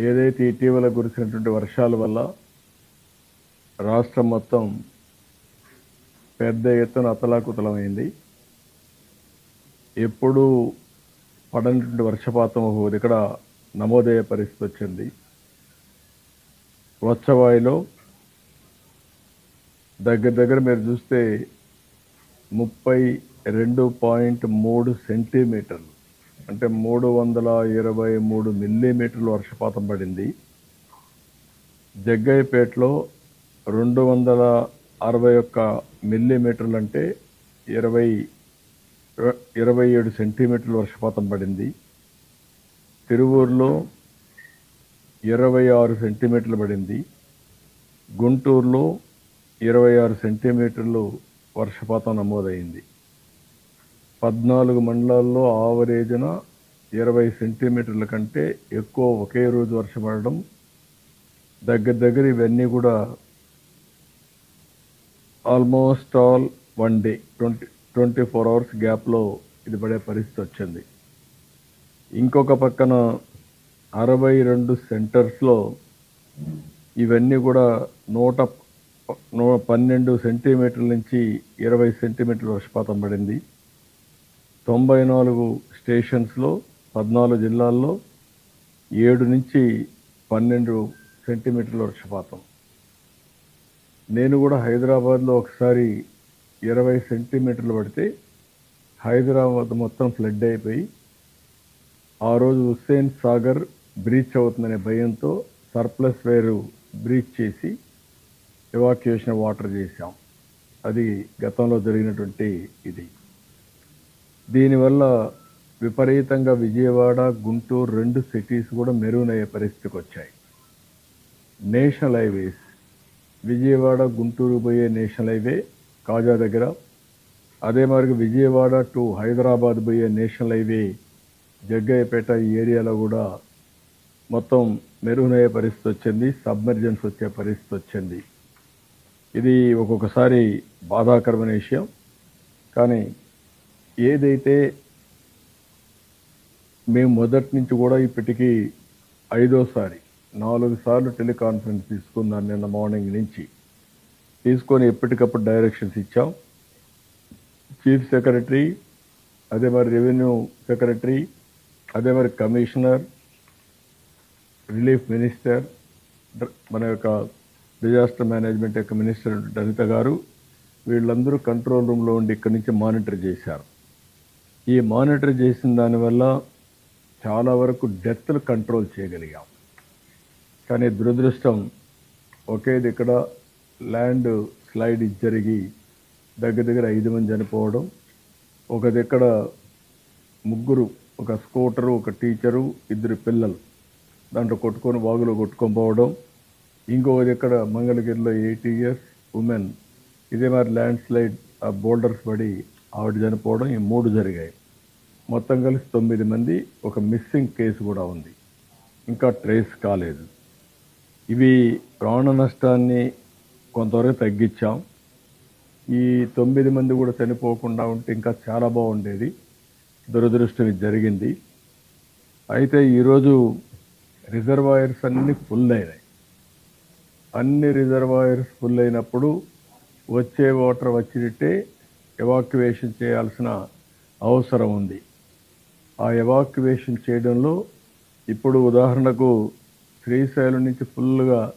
ఏదైతే ఇటీవల కురిసినటువంటి వర్షాల వల్ల రాష్ట్రం మొత్తం పెద్ద ఎత్తున అతలాకుతలమైంది. ఎప్పుడూ పడనటువంటి వర్షపాతం ఒక ఇక్కడ నమోదయ్యే పరిస్థితి వచ్చింది. వచ్చవాయిలో దగ్గర దగ్గర మీరు చూస్తే ముప్పై రెండు పాయింట్ మూడు సెంటీమీటర్లు. అంటే మూడు వందల ఇరవై మూడు మిల్లీమీటర్లు వర్షపాతం పడింది. జగ్గయ్యపేటలో రెండు వందల అరవై ఒక్క మిల్లీమీటర్లు అంటే ఇరవై ఇరవై ఏడు సెంటీమీటర్లు వర్షపాతం పడింది. తిరువూరులో ఇరవై ఆరు సెంటీమీటర్లు పడింది. గుంటూరులో ఇరవై ఆరు సెంటీమీటర్లు వర్షపాతం నమోదైంది. పద్నాలుగు మండలాల్లో ఆవరేజ్న ఇరవై సెంటీమీటర్ల కంటే ఎక్కువ ఒకే రోజు వర్షం పడడం దగ్గర దగ్గర ఇవన్నీ కూడా almost all one day twenty twenty four hours గ్యాప్లో ఇది పడే పరిస్థితి వచ్చింది. ఇంకొక పక్కన అరవై రెండు సెంటర్స్లో ఇవన్నీ కూడా నూట పన్నెండు సెంటీమీటర్ల నుంచి ఇరవై సెంటీమీటర్ల వర్షపాతం పడింది. తొంభై నాలుగు స్టేషన్స్లో పద్నాలుగు జిల్లాల్లో ఏడు నుంచి పన్నెండు సెంటీమీటర్ల వర్షపాతం. నేను కూడా హైదరాబాద్లో ఒకసారి ఇరవై సెంటీమీటర్లు పడితే హైదరాబాద్ మొత్తం ఫ్లడ్ అయిపోయి ఆ రోజు హుస్సేన్ సాగర్ బ్రీచ్ అవుతుందనే భయంతో సర్ప్లస్ వేరు బ్రీచ్ చేసి ఎవాక్యుయేషన్ వాటర్ చేశాం. అది గతంలో జరిగినటువంటి ఇది. దీనివల్ల విపరీతంగా విజయవాడ గుంటూరు రెండు సిటీస్ కూడా మెరుగునయ్యే పరిస్థితికి వచ్చాయి. నేషనల్ హైవేస్ విజయవాడ గుంటూరు పోయే నేషనల్ హైవే కాజా దగ్గర. అదే మరి విజయవాడ టు హైదరాబాద్ పోయే నేషనల్ హైవే జగ్గయ్యపేట ఈ ఏరియాలో కూడా మొత్తం మెరుగునయ్యే పరిస్థితి వచ్చింది సబ్మర్జెన్స్ వచ్చే పరిస్థితి వచ్చింది. ఇది ఒక్కొక్కసారి బాధాకరమైన విషయం. కానీ ఏదైతే మేము మొదటి నుంచి కూడా ఇప్పటికీ ఐదోసారి నాలుగు సార్లు టెలికాన్ఫరెన్స్ తీసుకున్నాను నిన్న మార్నింగ్ నుంచి. తీసుకొని ఎప్పటికప్పుడు డైరెక్షన్స్ ఇచ్చాం. చీఫ్ సెక్రటరీ అదే మరి రెవెన్యూ సెక్రటరీ అదే మరి కమిషనర్ రిలీఫ్ మినిస్టర్ మన యొక్క డిజాస్టర్ మేనేజ్మెంట్ యొక్క మినిస్టర్ లలిత గారు వీళ్ళందరూ కంట్రోల్ రూమ్లో ఉండి ఇక్కడి నుంచి మానిటర్ చేశారు. ఈ మానిటర్ చేసిన దానివల్ల చాలా వరకు డెత్లు కంట్రోల్ చేయగలిగాం. కానీ దురదృష్టం ఒకేది ఇక్కడ ల్యాండ్ స్లైడ్ జరిగి దగ్గర దగ్గర ఐదు మంది చనిపోవడం ఒక దగ్గర ముగ్గురు ఒక స్కూటరు ఒక టీచరు ఇద్దరు పిల్లలు దాంట్లో కొట్టుకొని వాగులో కొట్టుకొని పోవడం ఇంకొక దగ్గర మంగళగిరిలో ఎయిట్ ఇయర్స్ ఉమెన్ ఇదే మరి ల్యాండ్ స్లైడ్ ఆ బోల్డర్స్ పడి ఆవిడ చనిపోవడం ఈ మూడు జరిగాయి. మొత్తం కలిసి తొమ్మిది మంది ఒక మిస్సింగ్ కేసు కూడా ఉంది. ఇంకా ట్రేస్ కాలేదు. ఇవి ప్రాణ నష్టాన్ని కొంతవరకు తగ్గించాం. ఈ తొమ్మిది మంది కూడా చనిపోకుండా ఉంటే ఇంకా చాలా బాగుండేది. దురదృష్టం ఇది జరిగింది. అయితే ఈరోజు రిజర్వాయర్స్ అన్నీ ఫుల్ అయినాయి. అన్ని రిజర్వాయర్స్ ఫుల్ అయినప్పుడు వచ్చే వాటర్ వచ్చినట్టే ఎవాక్యువేషన్ చేయాల్సిన అవసరం ఉంది. ఆ ఎవాక్యువేషన్ చేయడంలో ఇప్పుడు ఉదాహరణకు శ్రీశైలం నుంచి ఫుల్గా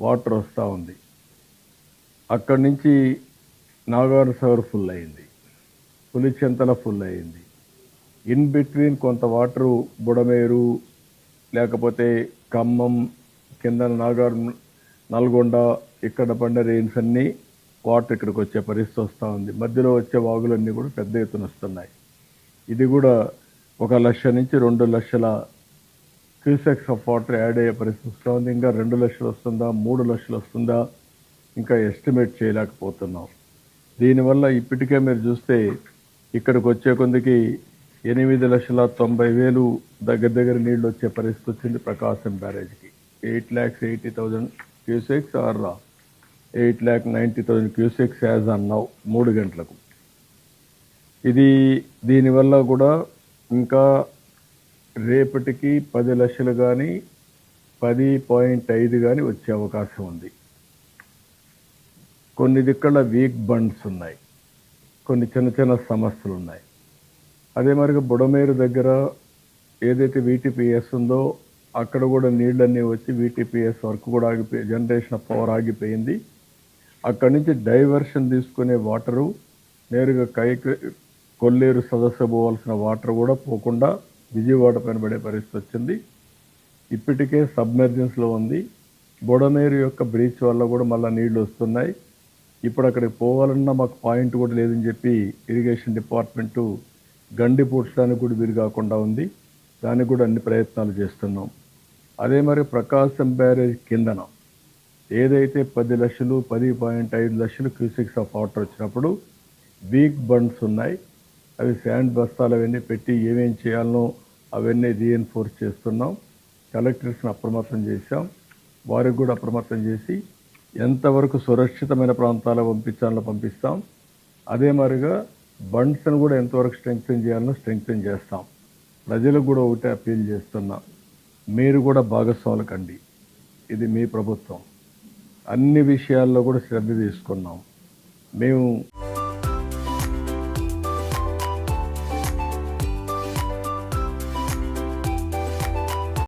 వాటర్ వస్తూ ఉంది. అక్కడి నుంచి నాగార్ సవర్ ఫుల్ అయింది. పులిచెంతల ఫుల్ అయింది. ఇన్ బిట్వీన్ కొంత వాటరు బుడమేరు లేకపోతే ఖమ్మం కింద నాగార్ నల్గొండ ఇక్కడ పడిన రెయిన్స్ అన్నీ వాటర్ ఇక్కడికి వచ్చే పరిస్థితి వస్తూ ఉంది. మధ్యలో వచ్చే వాగులన్నీ కూడా పెద్ద ఎత్తున వస్తున్నాయి. ఇది కూడా ఒక లక్ష నుంచి రెండు లక్షల క్యూసెక్స్ ఆఫ్ వాటర్ యాడ్ అయ్యే పరిస్థితి వస్తూ ఉంది. ఇంకా రెండు లక్షలు వస్తుందా మూడు లక్షలు వస్తుందా ఇంకా ఎస్టిమేట్ చేయలేకపోతున్నాం దీనివల్ల ఇప్పటికే మీరు చూస్తే ఇక్కడికి వచ్చే కొందికి ఎనిమిది లక్షల తొంభై వేలు దగ్గర దగ్గర నీళ్ళు వచ్చే పరిస్థితి వచ్చింది Prakasam బ్యారేజ్కి. Eight lakhs eighty thousand cusecs or eight lakh ninety thousand cusecs as అన్నావు మూడు గంటలకు. ఇది దీనివల్ల కూడా ఇంకా రేపటికి పది లక్షలు కానీ పది పాయింట్ ఐదు కానీ వచ్చే అవకాశం ఉంది. కొన్ని దిక్కల వీక్ బండ్స్ ఉన్నాయి. కొన్ని చిన్న చిన్న సమస్యలు ఉన్నాయి. అదే మరిగా బుడమేరు దగ్గర ఏదైతే వీటీపీఎస్ ఉందో అక్కడ కూడా నీళ్ళన్నీ వచ్చి వీటీపీఎస్ వర్క్ కూడా ఆగిపోయి జనరేషన్ ఆఫ్ పవర్ ఆగిపోయింది. అక్కడి నుంచి డైవర్షన్ తీసుకునే వాటరు నేరుగా కైకి కొల్లేరు సదస్సు పోవాల్సిన వాటర్ కూడా పోకుండా విజయవాడ పైన పడే పరిస్థితి వచ్చింది. ఇప్పటికే సబ్మెర్జెన్స్లో ఉంది. బుడమేరు యొక్క బ్రీచ్ వల్ల కూడా మళ్ళీ నీళ్ళు వస్తున్నాయి. ఇప్పుడు అక్కడికి పోవాలన్నా మాకు పాయింట్ కూడా లేదని చెప్పి ఇరిగేషన్ డిపార్ట్మెంటు గండి పూడ్చడానికి కూడా వీలు కాకుండా ఉంది. దానికి కూడా అన్ని ప్రయత్నాలు చేస్తున్నాం. అదే మరి ప్రకాశం బ్యారేజ్ కిందన ఏదైతే పది లక్షలు పది పాయింట్ ఐదు లక్షలు క్యూసిక్స్ ఆఫ్ వాటర్ వచ్చినప్పుడు వీక్ బండ్స్ ఉన్నాయి. అవి శాండ్ బస్తాలు అవన్నీ పెట్టి ఏమేం చేయాలనో అవన్నీ రీఎన్ఫోర్స్ చేస్తున్నాం. కలెక్టర్స్ని అప్రమత్తం చేశాం. వారికి కూడా అప్రమత్తం చేసి ఎంతవరకు సురక్షితమైన ప్రాంతాలకు పంపించాలో పంపిస్తాం. అదే మాదిరిగా బండ్స్ని కూడా ఎంతవరకు స్ట్రెంగ్తన్ చేయాలనో స్ట్రెంగ్తన్ చేస్తాం. ప్రజలకు కూడా ఒకటే అప్పీల్ చేస్తున్నాం మీరు కూడా భాగస్వాములు కండి. ఇది మీ ప్రభుత్వం. అన్ని విషయాల్లో కూడా శ్రద్ధ తీసుకున్నాం. మేము